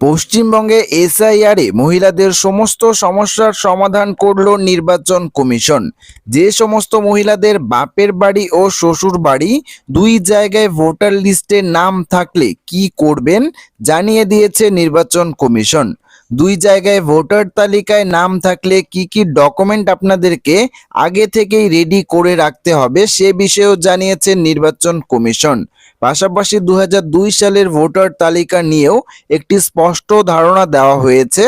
পশ্চিমবঙ্গে এসআইআরে মহিলাদের সমস্ত সমস্যার সমাধান করল নির্বাচন কমিশন। যে সমস্ত মহিলাদের বাপের বাড়ি ও শ্বশুর বাড়ি দুই জায়গায় ভোটার লিস্টে নাম থাকলে কি করবেন জানিয়ে দিয়েছে নির্বাচন কমিশন। দুই জায়গায় ভোটার তালিকায় নাম থাকলে কি কি ডকুমেন্ট আপনাদেরকে আগে থেকেই রেডি করে রাখতে হবে সে বিষয়েও জানিয়েছে নির্বাচন কমিশন। পাশাপাশি দু হাজার দুই সালের ভোটার তালিকা নিয়েও একটি স্পষ্ট ধারণা দেওয়া হয়েছে,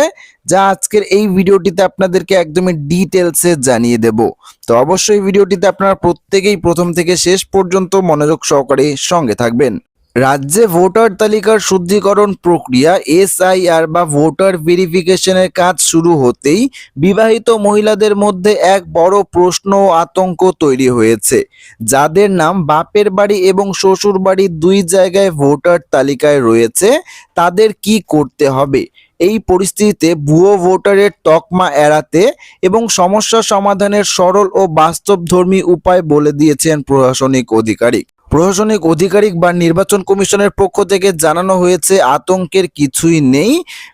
যা আজকের এই ভিডিওটিতে আপনাদেরকে একদমই ডিটেলসে জানিয়ে দেব। তো অবশ্যই ভিডিওটিতে আপনারা প্রত্যেকেই প্রথম থেকে শেষ পর্যন্ত মনোযোগ সহকারে সঙ্গে থাকবেন। রাজ্যে ভোটার তালিকার শুদ্ধিকরণ প্রক্রিয়া, এসআইআর বা ভোটার ভেরিফিকেশনের কাজ শুরু হতেই বিবাহিত মহিলাদের মধ্যে এক বড় প্রশ্ন ও আতঙ্ক তৈরি হয়েছে। যাদের নাম বাপের বাড়ি এবং শ্বশুর বাড়ি দুই জায়গায় ভোটার তালিকায় রয়েছে, তাদের কি করতে হবে? এই পরিস্থিতিতে ভুয়ো ভোটারের তকমা এড়াতে এবং সমস্যা সমাধানের সরল ও বাস্তবধর্মী উপায় বলে দিয়েছেন প্রশাসনিক আধিকারিক প্রশাসনিক আধিকারিক বা নির্বাচন কমিশনের পক্ষ থেকে জানানো হয়েছে, আতঙ্কের কিছুই নেই,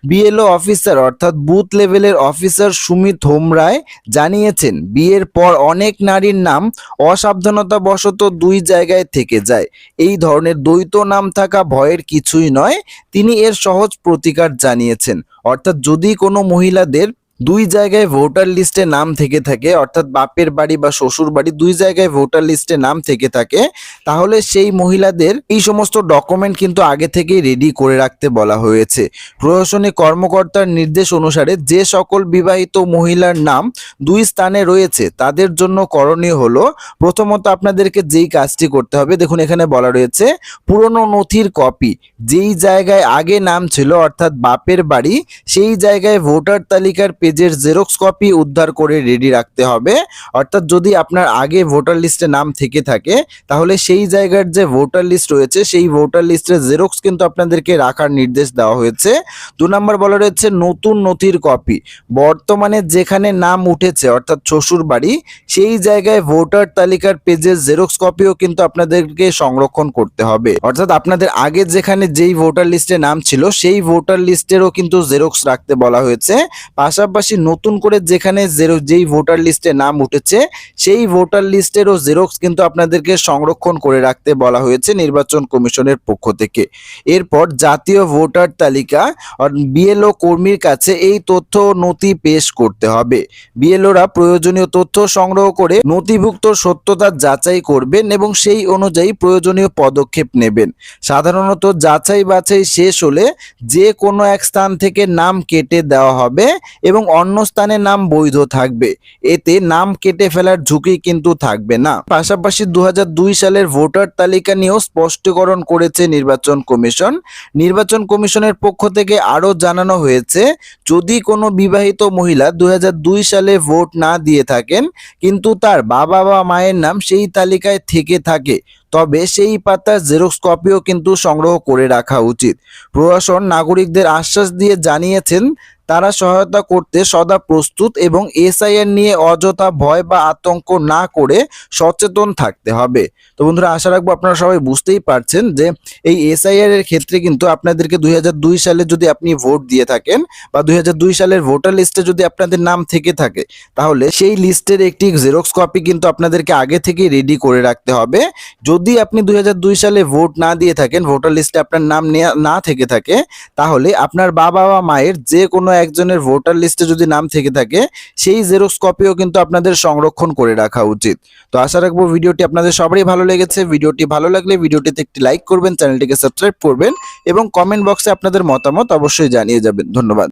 বিএলও অফিসার অর্থাৎ বুথ লেভেলের অফিসার সুমিত হোমরায় জানিয়েছেন, বিয়ের পর অনেক নারীর নাম অসাবধানতাবশত দুই জায়গায় থেকে যায়। এই ধরনের দ্বৈত নাম থাকা ভয়ের কিছুই নয়, তিনি এর সহজ প্রতিকার জানিয়েছেন। অর্থাৎ যদি কোনো মহিলাদের দুই জায়গায় ভোটার লিস্টে নাম থেকে থাকে, অর্থাৎ বাপের বাড়ি বা শ্বশুর বাড়ি দুই জায়গায় ভোটার লিস্টে নাম থেকে থাকে, তাহলে সেই মহিলাদের এই সমস্ত ডকুমেন্ট কিন্তু আগে থেকেই রেডি করে রাখতে বলা হয়েছে। প্রশাসনিক কর্মকর্তার নির্দেশ অনুসারে যে সকল বিবাহিত মহিলার নাম দুই স্থানে রয়েছে, তাদের জন্য করণীয় হলো, প্রথমত আপনাদেরকে যেই কাজটি করতে হবে, দেখুন এখানে বলা রয়েছে, পুরনো নথির কপি যেই জায়গায় আগে নাম ছিল, অর্থাৎ বাপের বাড়ি, সেই জায়গায় ভোটার তালিকার পেজের জেরক্স কপি উদ্ধার করে রেডি রাখতে হবে। অর্থাৎ যদি আপনার আগে ভোটার লিস্টে নাম থেকে থাকে, তাহলে সেই জায়গার যে ভোটার লিস্ট রয়েছে, সেই ভোটার লিস্টের জেরক্স কিন্তু আপনাদেরকে রাখার নির্দেশ দেওয়া হয়েছে। দু নম্বর বলা রয়েছে নতুন নথির কপি বর্তমানে যেখানে নাম উঠেছে, অর্থাৎ শ্বশুর বাড়ি, সেই জায়গায় ভোটার তালিকার পেজের জেরক্স কপিও কিন্তু আপনাদেরকে সংরক্ষণ করতে হবে। অর্থাৎ আপনাদের আগে যেখানে যেই ভোটার লিস্টে নাম ছিল, সেই ভোটার লিস্টেরও কিন্তু জেরক্স রাখতে বলা হয়েছে। পাশাপাশি নতুন করে যেখানে যেই ভোটার লিস্টে নাম উঠেছে, সেই ভোটার লিস্টেরও জেরক্স কিন্তু আপনাদেরকে সংরক্ষণ করে রাখতে বলা হয়েছে নির্বাচন কমিশনের পক্ষ থেকে। এরপর জাতীয় ভোটার তালিকা বিএলও কর্মীর কাছে এই তথ্য নথি পেশ করতে হবে। বিএলওরা প্রয়োজনীয় তথ্য সংগ্রহ করে নথিভুক্ত সত্যতা যাচাই করবেন এবং সেই অনুযায়ী প্রয়োজনীয় পদক্ষেপ নেবেন। সাধারণত যাচাই বাছাই শেষ হলে যে কোনো এক স্থান থেকে নাম কেটে দেওয়া হবে এবং অন্য স্থানে নাম বৈধ থাকবে। এতে নাম কেটে ফেলার ঝুঁকি কিন্তু থাকবে না। পাশাপাশি দু হাজার দুই সালের ভোটার তালিকা নিয়েও স্পষ্টীকরণ করেছে নির্বাচন কমিশন। নির্বাচন কমিশনের পক্ষ থেকে আরও জানানো হয়েছে, যদি কোনো বিবাহিত মহিলা দুই হাজার দুই সালে ভোট না দিয়ে থাকেন, কিন্তু তার বাবা বা মায়ের নাম সেই তালিকায় থেকে থাকে তবে সেই পাতার জেরক্স কপিও কিন্তু সংগ্রহ করে রাখা উচিত। প্রশাসন নাগরিকদের আশ্বাস দিয়ে জানিয়েছেন, তারা সহায়তা করতে সদা প্রস্তুত এবং এসআইআর নিয়ে অযথা ভয় বা আতঙ্ক না করে সচেতন থাকতে হবে। তো বন্ধুরা, আশা রাখব আপনারা সবাই বুঝতেই পারছেন যে এই এসআইআর এর ক্ষেত্রে কিন্তু আপনাদেরকে দুই হাজার দুই সালে যদি আপনি ভোট দিয়ে থাকেন বা দুই হাজার দুই সালের ভোটার লিস্টে যদি আপনাদের নাম থেকে থাকে, তাহলে সেই লিস্টের একটি জেরক্স কপি কিন্তু আপনাদেরকে আগে থেকে রেডি করে রাখতে হবে। যদি আপনি দুই হাজার দুই সালে ভোট না দিয়ে থাকেন ভোটার লিস্টে আপনার নাম না থেকে থাকে, তাহলে আপনার বাবা বা মায়ের যে কোনো একজনের ভোটার লিস্টে যদি নাম থেকে থাকে, সেই জেরক্স কপিও কিন্তু আপনাদের সংরক্ষণ করে রাখা উচিত। তো আশা রাখব ভিডিওটি আপনাদের সবারই ভালো লেগেছে। ভিডিওটি ভালো লাগলে ভিডিওটিতে একটি লাইক করবেন, চ্যানেলটিকে সাবস্ক্রাইব করবেন এবং কমেন্ট বক্সে আপনাদের মতামত অবশ্যই জানিয়ে যাবেন। ধন্যবাদ।